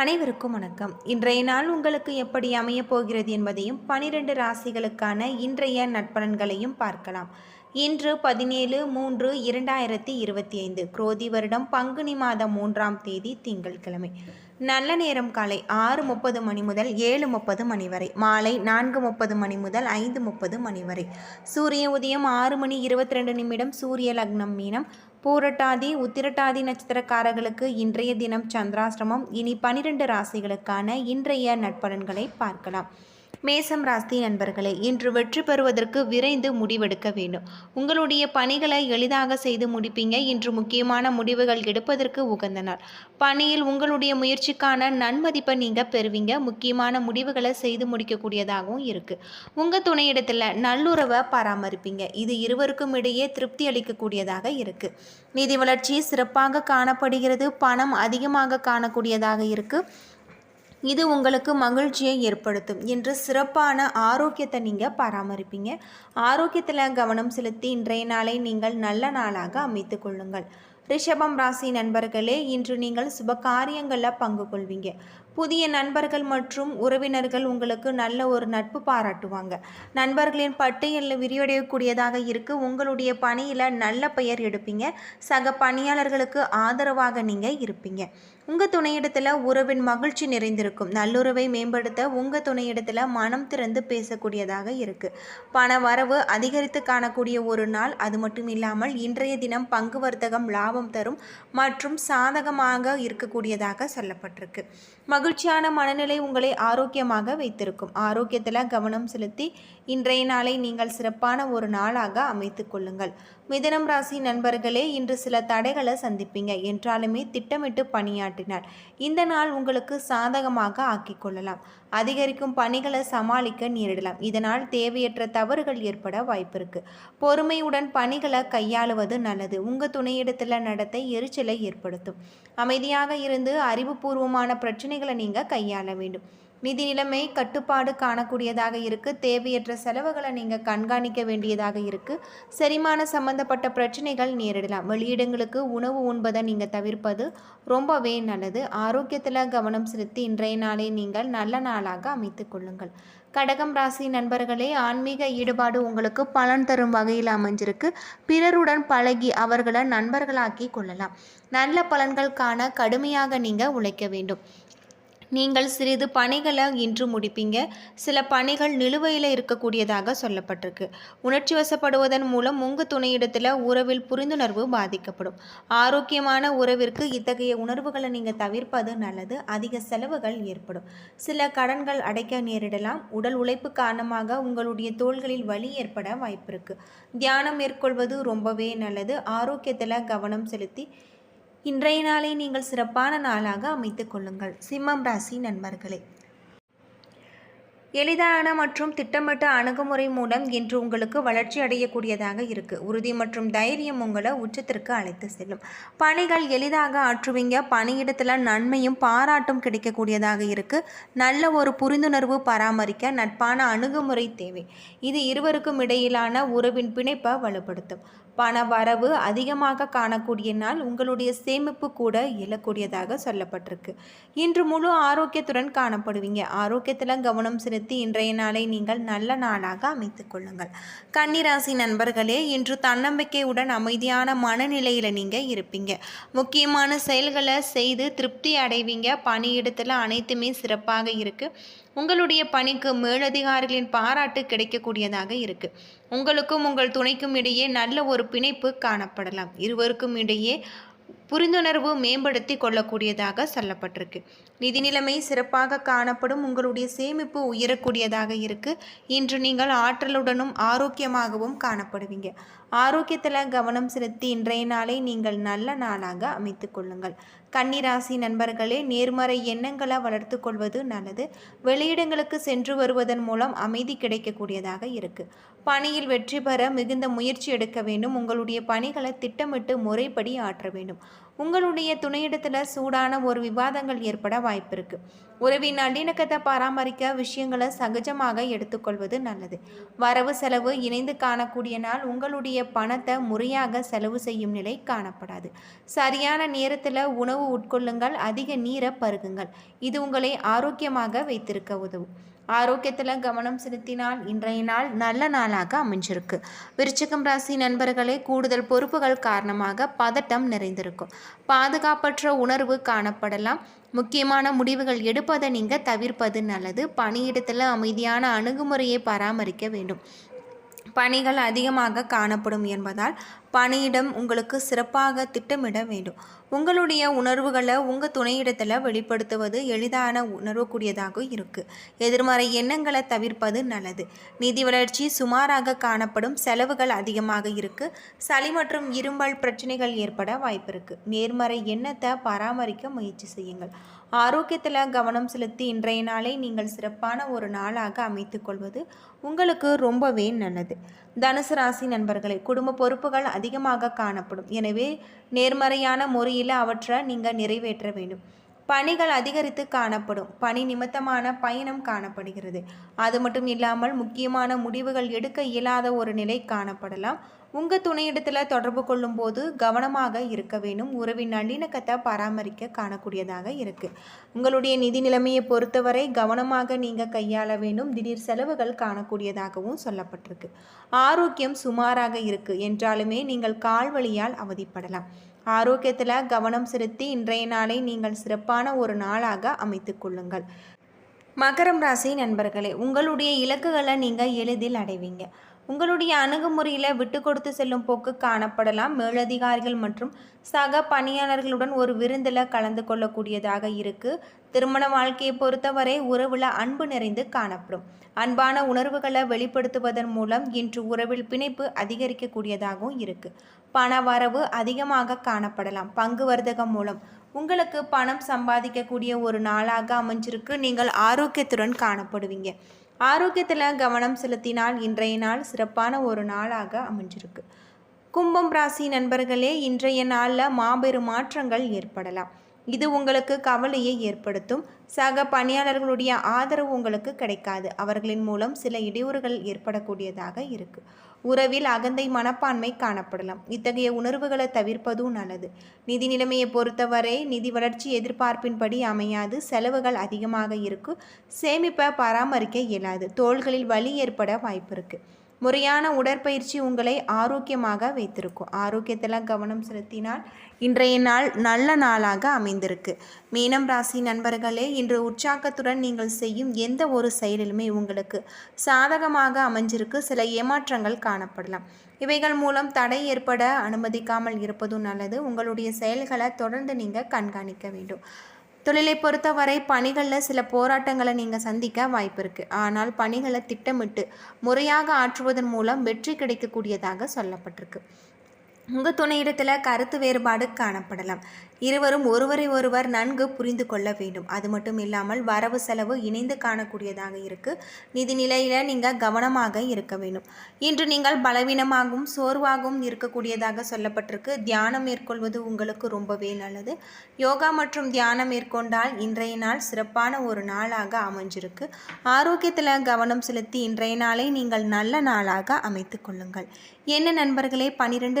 அனைவருக்கும் வணக்கம். இன்றைய நாள் உங்களுக்கு எப்படி அமையப் போகிறது என்பதையும் பனிரெண்டு ராசிகளுக்கான இன்றைய நட்பலன்களையும் பார்க்கலாம். இன்று பதினேழு மூன்று இரண்டாயிரத்தி இருபத்தி ஐந்து குரோதி வருடம் பங்குனி மாதம் மூன்றாம் தேதி திங்கட்கிழமை நல்ல நேரம் காலை ஆறு முப்பது மணி முதல் ஏழு முப்பது மணி வரை மாலை நான்கு முப்பது மணி முதல் ஐந்து முப்பது மணி வரை. சூரிய உதயம் ஆறு மணி இருபத்தி ரெண்டு நிமிடம் சூரிய லக்னம் மீனம் பூரட்டாதி உத்திரட்டாதி நட்சத்திரக்காரர்களுக்கு இன்றைய தினம் சந்திராசிரமம் இனி பனிரெண்டு ராசிகளுக்கான இன்றைய நட்பலன்களை பார்க்கலாம். மேசம் ராசி நண்பர்களே இன்று வெற்றி பெறுவதற்கு விரைந்து முடிவெடுக்க வேண்டும். உங்களுடைய பணிகளை எளிதாக செய்து முடிப்பீங்க. இன்று முக்கியமான முடிவுகள் எடுப்பதற்கு உகந்த நாள் பணியில் உங்களுடைய முயற்சிக்கான நன்மதிப்பை நீங்கள் பெறுவீங்க. முக்கியமான முடிவுகளை செய்து முடிக்கக்கூடியதாகவும் இருக்குது உங்கள் துணையிடத்தில் நல்லுறவை பராமரிப்பீங்க. இது இருவருக்கும் இடையே திருப்தி அளிக்கக்கூடியதாக இருக்குது நிதி வளர்ச்சி சிறப்பாக காணப்படுகிறது. பணம் அதிகமாக காணக்கூடியதாக இருக்குது இது உங்களுக்கு மகிழ்ச்சியை ஏற்படுத்தும் என்று சிறப்பான ஆரோக்கியத்தை நீங்கள் பராமரிப்பீங்க. ஆரோக்கியத்தில் கவனம் செலுத்தி இன்றைய நாளை நீங்கள் நல்ல நாளாக அமைத்து கொள்ளுங்கள். ரிஷபம் ராசி நண்பர்களே இன்று நீங்கள் சுப காரியங்களில் பங்கு கொள்வீங்க. புதிய நண்பர்கள் மற்றும் உறவினர்கள் உங்களுக்கு நல்ல ஒரு நட்பு பாராட்டுவாங்க. நண்பர்களின் பட்டியலில் விரிவடையக்கூடியதாக இருக்கு. உங்களுடைய பணியில் நல்ல பெயர் எடுப்பீங்க. சக பணியாளர்களுக்கு ஆதரவாக நீங்கள் இருப்பீங்க. உங்கள் துணையிடத்தில் உறவின் மகிழ்ச்சி நிறைந்திருக்கும். நல்லுறவை மேம்படுத்த உங்கள் துணையிடத்தில் மனம் திறந்து பேசக்கூடியதாக இருக்குது பண வரவு அதிகரித்து காணக்கூடிய ஒரு நாள் அது மட்டும் இல்லாமல் இன்றைய தினம் பங்கு வர்த்தகம் லாபம் தரும் மற்றும் சாதகமாக இருக்கக்கூடியதாக சொல்லப்பட்டிருக்கு. மகிழ்ச்சியான மனநிலை உங்களை ஆரோக்கியமாக வைத்திருக்கும். ஆரோக்கியத்தில் கவனம் செலுத்தி இன்றைய நாளை நீங்கள் சிறப்பான ஒரு நாளாக அமைத்து கொள்ளுங்கள். மிதனம் ராசி நண்பர்களே இன்று சில தடைகளை சந்திப்பீங்க. என்றாலுமே திட்டமிட்டு பணியாற்றினார் இந்த நாள் உங்களுக்கு சாதகமாக ஆக்கிக் கொள்ளலாம். அதிகரிக்கும் பணிகளை சமாளிக்க நேரிடலாம். இதனால் தேவையற்ற தவறுகள் ஏற்பட வாய்ப்பு இருக்கு. பொறுமையுடன் பணிகளை கையாளுவது நல்லது. உங்க துணையிடத்தில் நடத்தை எரிச்சலை ஏற்படுத்தும். அமைதியாக இருந்து அறிவுபூர்வமான பிரச்சனைகளை நீங்க கையாள வேண்டும். நிதி நிலைமை கட்டுப்பாடு காணக்கூடியதாக இருக்குது தேவையற்ற செலவுகளை நீங்கள் கண்காணிக்க வேண்டியதாக இருக்குது செரிமான சம்பந்தப்பட்ட பிரச்சனைகள் நேரிடலாம். வெளியிடங்களுக்கு உணவு உண்பதை நீங்கள் தவிர்ப்பது ரொம்பவே நல்லது. ஆரோக்கியத்தில் கவனம் செலுத்தி இன்றைய நாளை நீங்கள் நல்ல நாளாக அமைத்து கொள்ளுங்கள். கடகம் ராசி நண்பர்களே ஆன்மீக ஈடுபாடு உங்களுக்கு பலன் தரும் வகையில் அமைஞ்சிருக்கு. பிறருடன் பழகி அவர்களை நண்பர்களாக்கி கொள்ளலாம். நல்ல பலன்கள் காண கடுமையாக நீங்கள் உழைக்க வேண்டும். நீங்கள் சிறிது பணிகளை இன்று முடிப்பீங்க. சில பணிகள் நிலுவையில் இருக்கக்கூடியதாக சொல்லப்பட்டிருக்கு. உணர்ச்சி வசப்படுவதன் மூலம் உங்கள் துணையிடத்தில் உறவில் புரிந்துணர்வு பாதிக்கப்படும். ஆரோக்கியமான உறவிற்கு இத்தகைய உணர்வுகளை நீங்கள் தவிர்ப்பது நல்லது. அதிக செலவுகள் ஏற்படும். சில கடன்கள் அடைக்க நேரிடலாம். உடல் உழைப்பு காரணமாக உங்களுடைய தோள்களில் வலி ஏற்பட வாய்ப்பு இருக்குது தியானம் மேற்கொள்வது ரொம்பவே நல்லது. ஆரோக்கியத்தில் கவனம் செலுத்தி இன்றைய நாளை நீங்கள் சிறப்பான நாளாக அமைத்துக் கொள்ளுங்கள். சிம்மம் ராசி நண்பர்களே. எளிதான மற்றும் திட்டமிட்ட அணுகுமுறை மூலம் இன்று உங்களுக்கு வளர்ச்சி அடையக்கூடியதாக இருக்கு. உறுதி மற்றும் தைரியம் உங்களை உச்சத்திற்கு அழைத்து செல்லும். பணிகள் எளிதாக ஆற்றுவீங்க. பணியிடத்தில் நன்மையும் பாராட்டும் கிடைக்கக்கூடியதாக இருக்கு. நல்ல ஒரு புரிந்துணர்வு பராமரிக்க நட்பான அணுகுமுறை தேவை. இது இருவருக்கும் இடையிலான உறவின் பிணைப்பை வலுப்படுத்தும். பண வரவு அதிகமாக காணக்கூடிய நாள் உங்களுடைய சேமிப்பு கூட இயலக்கூடியதாக சொல்லப்பட்டிருக்கு. இன்று முழு ஆரோக்கியத்துடன் காணப்படுவீங்க. ஆரோக்கியத்தில் கவனம் செலுத்தி இன்றைய நாளை நீங்கள் நல்ல நாளாக அமைத்து கொள்ளுங்கள். கன்னிராசி நண்பர்களே இன்று தன்னம்பிக்கையுடன் அமைதியான மனநிலையில் நீங்கள் இருப்பீங்க. முக்கியமான செயல்களை செய்து திருப்தி அடைவீங்க. பணியிடத்தில் அனைத்துமே சிறப்பாக இருக்குது உங்களுடைய பணிக்கு மேலதிகாரிகளின் பாராட்டு கிடைக்கக்கூடியதாக இருக்கு. உங்களுக்கும் உங்கள் துணைக்கும் இடையே நல்ல ஒரு பிணைப்பு காணப்படலாம். இருவருக்கும் இடையே புரிந்துணர்வு மேம்படுத்தி கொள்ளக்கூடியதாக சொல்லப்பட்டிருக்கு. நிதி நிலைமை சிறப்பாக காணப்படும் உங்களுடைய சேமிப்பு உயரக்கூடியதாக இருக்கு. இன்று நீங்கள் ஆற்றலுடனும் ஆரோக்கியமாகவும் காணப்படுவீங்க. ஆரோக்கியத்தில் கவனம் செலுத்தி இன்றைய நாளை நீங்கள் நல்ல நாளாக அமைத்து கொள்ளுங்கள். கன்னிராசி நண்பர்களே நேர்மறை எண்ணங்களை வளர்த்து கொள்வது நல்லது. வெளியிடங்களுக்கு சென்று வருவதன் மூலம் அமைதி கிடைக்கக்கூடியதாக இருக்கு. பணியில் வெற்றி பெற மிகுந்த முயற்சி எடுக்க வேண்டும். உங்களுடைய பணிகளை திட்டமிட்டு முறைப்படி ஆற்ற வேண்டும். உங்களுடைய துணையிடத்தில் சூடான ஒரு விவாதங்கள் ஏற்பட வாய்ப்பு இருக்கு உறவின் நல்லிணக்கத்தை பராமரிக்க விஷயங்களை சகஜமாக எடுத்துக்கொள்வது நல்லது. வரவு செலவு இணைந்து காணக்கூடிய நாள் உங்களுடைய பணத்தை முறையாக செலவு செய்யும் நிலை காணப்படாது. சரியான நேரத்தில் உணவு உட்கொள்ளுங்கள் அதிக நீரை பருகுங்கள். இது உங்களை ஆரோக்கியமாக வைத்திருக்க உதவும். ஆரோக்கியத்தில் கவனம் செலுத்தினால் இன்றைய நாள் நல்ல நாளாக அமைஞ்சிருக்கு. விருச்சிகம் ராசி நண்பர்களே கூடுதல் பொறுப்புகள் காரணமாக பதட்டம் நிறைந்திருக்கும். பாதுகாப்பற்ற உணர்வு காணப்படலாம். முக்கியமான முடிவுகள் எடுப்பதை நீங்கள் தவிர்ப்பது நல்லது. பணியிடத்தில் அமைதியான அணுகுமுறையை பராமரிக்க வேண்டும். பணிகள் அதிகமாக காணப்படும் என்பதால் பணியிடம் உங்களுக்கு சிறப்பாக திட்டமிட வேண்டும். உங்களுடைய உணர்வுகளை உங்கள் துணையிடத்தில் வெளிப்படுத்துவது எளிதான உணரக்கூடியதாக இருக்குது எதிர்மறை எண்ணங்களை தவிர்ப்பது நல்லது. நிதி வளர்ச்சி சுமாராக காணப்படும் செலவுகள் அதிகமாக இருக்குது சளி மற்றும் இரும்பல் பிரச்சனைகள் ஏற்பட வாய்ப்பு இருக்குது நேர்மறை எண்ணத்தை பராமரிக்க முயற்சி செய்யுங்கள். ஆரோக்கியத்தில் கவனம் செலுத்தி இன்றைய நாளை நீங்கள் சிறப்பான ஒரு நாளாக அமைத்துக்கொள்வது உங்களுக்கு ரொம்பவே நல்லது. தனுசு ராசி நண்பர்களை குடும்ப பொறுப்புகள் அதிகமாக காணப்படும். எனவே நேர்மறையான முறையில் அவற்றை நீங்கள் நிறைவேற்ற வேண்டும். பணிகள் அதிகரித்து காணப்படும். பணி நிமித்தமான பயணம் காணப்படுகிறது. அது மட்டும் இல்லாமல் முக்கியமான முடிவுகள் எடுக்க இயலாத ஒரு நிலை காணப்படலாம். உங்கள் துணையிடத்தில் தொடர்பு கொள்ளும் போது கவனமாக இருக்க வேண்டும். உறவின் நல்லிணக்கத்தை பராமரிக்க காணக்கூடியதாக இருக்குது உங்களுடைய நிதி நிலைமையை பொறுத்தவரை கவனமாக நீங்கள் கையாள வேண்டும். திடீர் செலவுகள் காணக்கூடியதாகவும் சொல்லப்பட்டிருக்கு. ஆரோக்கியம் சுமாராக இருக்குது என்றாலுமே நீங்கள் கால்வழியால் அவதிப்படலாம். ஆரோக்கியத்தில் கவனம் செலுத்தி இன்றைய நாளை நீங்கள் சிறப்பான ஒரு நாளாக அமைத்து கொள்ளுங்கள். மகரம் ராசி நண்பர்களே உங்களுடைய இலக்குகளை நீங்கள் எளிதில் அடைவீங்க. உங்களுடைய அணுகுமுறையில் விட்டு கொடுத்து செல்லும் போக்கு காணப்படலாம். மேலதிகாரிகள் மற்றும் சக பணியாளர்களுடன் ஒரு விருந்தில் கலந்து கொள்ளக்கூடியதாக இருக்குது திருமண வாழ்க்கையை பொறுத்தவரை உறவில் அன்பு நிறைந்து காணப்படும். அன்பான உணர்வுகளை வெளிப்படுத்துவதன் மூலம் இன்று உறவில் பிணைப்பு அதிகரிக்கக்கூடியதாகவும் இருக்குது பண வரவு அதிகமாக காணப்படலாம். பங்கு வர்த்தகம் மூலம் உங்களுக்கு பணம் சம்பாதிக்கக்கூடிய ஒரு நாளாக அமைஞ்சிருக்கு. நீங்கள் ஆரோக்கியத்துடன் காணப்படுவீங்க. ஆரோக்கியத்தில் கவனம் செலுத்தினால் இன்றைய நாள் சிறப்பான ஒரு நாளாக அமைஞ்சிருக்கு. கும்பம் ராசி நண்பர்களே இன்றைய நாளில் மாபெரும் மாற்றங்கள் ஏற்படலாம். இது உங்களுக்கு கவலையை ஏற்படுத்தும். சக பணியாளர்களுடைய ஆதரவு உங்களுக்கு கிடைக்காது. அவர்களின் மூலம் சில இடையூறுகள் ஏற்படக்கூடியதாக இருக்குது உறவில் அகந்தை மனப்பான்மை காணப்படலாம். இத்தகைய உணர்வுகளை தவிர்ப்பதும் நல்லது. நிதி நிலைமையை பொறுத்தவரை நிதி வளர்ச்சி எதிர்பார்ப்பின்படி அமையாது. செலவுகள் அதிகமாக இருக்கும் சேமிப்பை பராமரிக்க இயலாது. தோள்களில் வலி ஏற்பட வாய்ப்பு இருக்குது முறையான உடற்பயிற்சி உங்களை ஆரோக்கியமாக வைத்திருக்கும். ஆரோக்கியத்தில் கவனம் செலுத்தினால் இன்றைய நாள் நல்ல நாளாக அமைந்திருக்கு. மீனம் ராசி நண்பர்களே இன்று உற்சாகத்துடன் நீங்கள் செய்யும் எந்த ஒரு செயலிலுமே உங்களுக்கு சாதகமாக அமைஞ்சிருக்கு. சில ஏமாற்றங்கள் காணப்படலாம். இவைகள் மூலம் தடை ஏற்பட அனுமதிக்காமல் இருப்பதும் நல்லது. உங்களுடைய செயல்களை தொடர்ந்து நீங்கள் கண்காணிக்க வேண்டும். தொழிலை பொறுத்தவரை பணிகளில் சில போராட்டங்களை நீங்கள் சந்திக்க வாய்ப்பு இருக்குது ஆனால் பணிகளை திட்டமிட்டு முறையாக ஆற்றுவதன் மூலம் வெற்றி கிடைக்கக்கூடியதாக சொல்லப்பட்டிருக்கு. உங்கள் துணையிடத்தில் கருத்து வேறுபாடு காணப்படலாம். இருவரும் ஒருவரை ஒருவர் நன்கு புரிந்து கொள்ள வேண்டும். அது மட்டும் இல்லாமல் வரவு செலவு இணைந்து காணக்கூடியதாக இருக்குது நிதி நிலையில் நீங்கள் கவனமாக இருக்க வேண்டும். இன்று நீங்கள் பலவீனமாகவும் சோர்வாகவும் இருக்கக்கூடியதாக சொல்லப்பட்டிருக்கு. தியானம் மேற்கொள்வது உங்களுக்கு ரொம்பவே நல்லது. யோகா மற்றும் தியானம் மேற்கொண்டால் இன்றைய நாள் சிறப்பான ஒரு நாளாக அமைஞ்சிருக்கு. ஆரோக்கியத்தில் கவனம் செலுத்தி இன்றைய நாளை நீங்கள் நல்ல நாளாக அமைத்து கொள்ளுங்கள். என்ன நண்பர்களே பனிரெண்டு